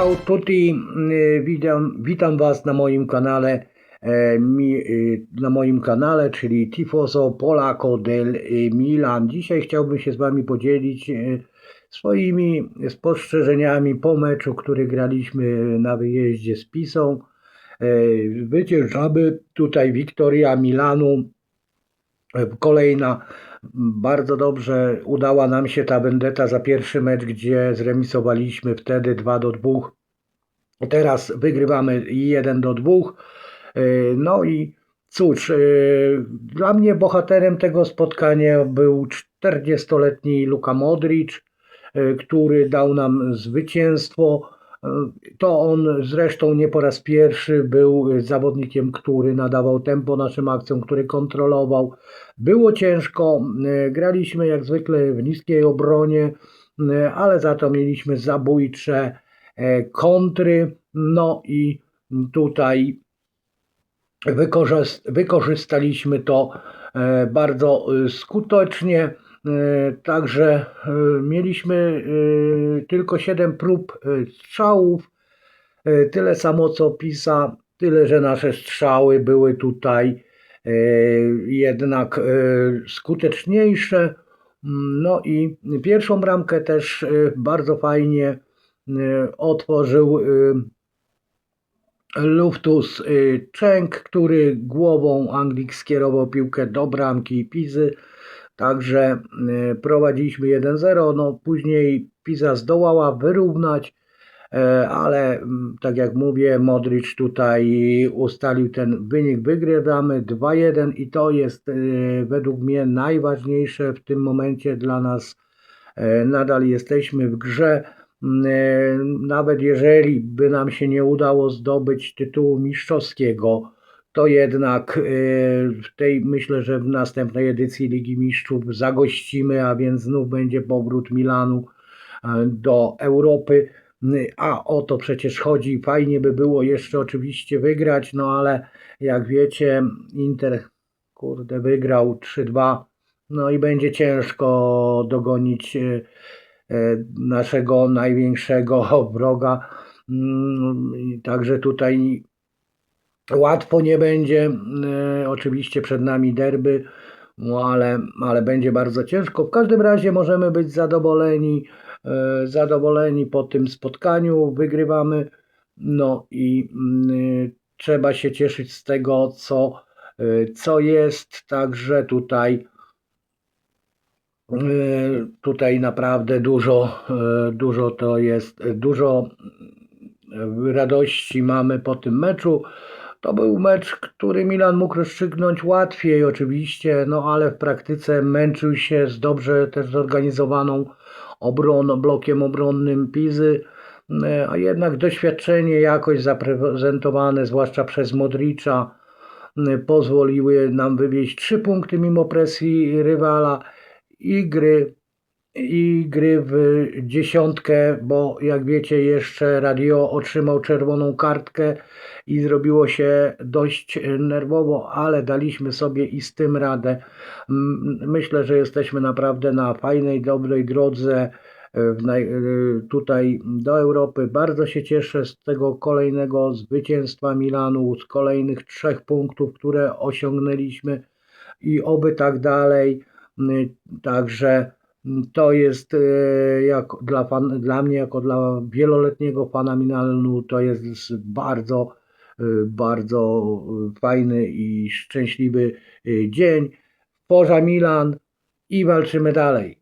Ciao tutti, y, witam, witam Was na moim kanale, e, y, na moim kanale, czyli Tifoso Polacco del y, Milan. Dzisiaj chciałbym się z Wami podzielić swoimi spostrzeżeniami po meczu, który graliśmy na wyjeździe z Pisą. E, Wyciężamy tutaj Wiktoria Milanu, E, Kolejna bardzo dobrze udała nam się ta vendetta za pierwszy mecz, gdzie zremisowaliśmy wtedy 2 do 2. Teraz wygrywamy 1 do 2. E, No i cóż, e, dla mnie bohaterem tego spotkania był 40-letni Luka Modric, e, który dał nam zwycięstwo. To on zresztą nie po raz pierwszy był zawodnikiem, który nadawał tempo naszym akcjom, który kontrolował. Było ciężko, graliśmy jak zwykle w niskiej obronie, ale za to mieliśmy zabójcze e, kontry. No i tutaj wykorzyst- wykorzystaliśmy to e, bardzo e, skutecznie. E, Także e, mieliśmy e, tylko 7 prób strzałów, tyle samo co Pisa, tyle że nasze strzały były tutaj jednak skuteczniejsze. No i pierwszą bramkę też bardzo fajnie otworzył Luftus Czeng, który głową Anglik skierował piłkę do bramki Pizy. Także y, prowadziliśmy 1-0. No, później Piza zdołała wyrównać, e, ale mm, tak jak mówię, Modric tutaj ustalił ten wynik. Wygrywamy 2-1 i to jest y, według mnie najważniejsze w tym momencie dla nas. E, Nadal jesteśmy w grze. Mm, e, Nawet jeżeli by nam się nie udało zdobyć tytułu mistrzowskiego, to jednak e, w tej myślę, że w następnej edycji Ligi Mistrzów zagościmy, a więc znów będzie powrót Milanu e, do Europy. Mm, A o to przecież chodzi. Fajnie by było jeszcze oczywiście wygrać, no ale jak wiecie, Inter kurde wygrał 3-2. No i będzie ciężko dogonić e, naszego największego wroga. Mm, Także tutaj łatwo nie będzie. E, Oczywiście przed nami derby, no ale, ale będzie bardzo ciężko. W każdym razie możemy być zadowoleni, e, zadowoleni po tym spotkaniu. Wygrywamy. No i mm, trzeba się cieszyć z tego, co, e, co jest. Także tutaj Tutaj naprawdę dużo, dużo to jest, dużo e, radości mamy po tym meczu. To był mecz, który Milan mógł rozstrzygnąć łatwiej oczywiście, no ale w praktyce męczył się z dobrze też zorganizowaną obroną, blokiem obronnym Pizy, E, a jednak doświadczenie jakoś zaprezentowane, zwłaszcza przez Modricza, e, pozwoliły nam wywieźć trzy punkty mimo presji rywala. I gry, i gry w dziesiątkę, bo jak wiecie jeszcze Radio otrzymał czerwoną kartkę i zrobiło się dość nerwowo, ale daliśmy sobie i z tym radę. Myślę, że jesteśmy naprawdę na fajnej, dobrej drodze e, e, tutaj do Europy. Bardzo się cieszę z tego kolejnego zwycięstwa Milanu, z kolejnych trzech punktów, które osiągnęliśmy i oby tak dalej. Y, Także to jest y, jak dla, fan, dla mnie, jako dla wieloletniego fana Milanu, to jest bardzo, y, bardzo fajny i szczęśliwy dzień. Forza Milan i walczymy dalej.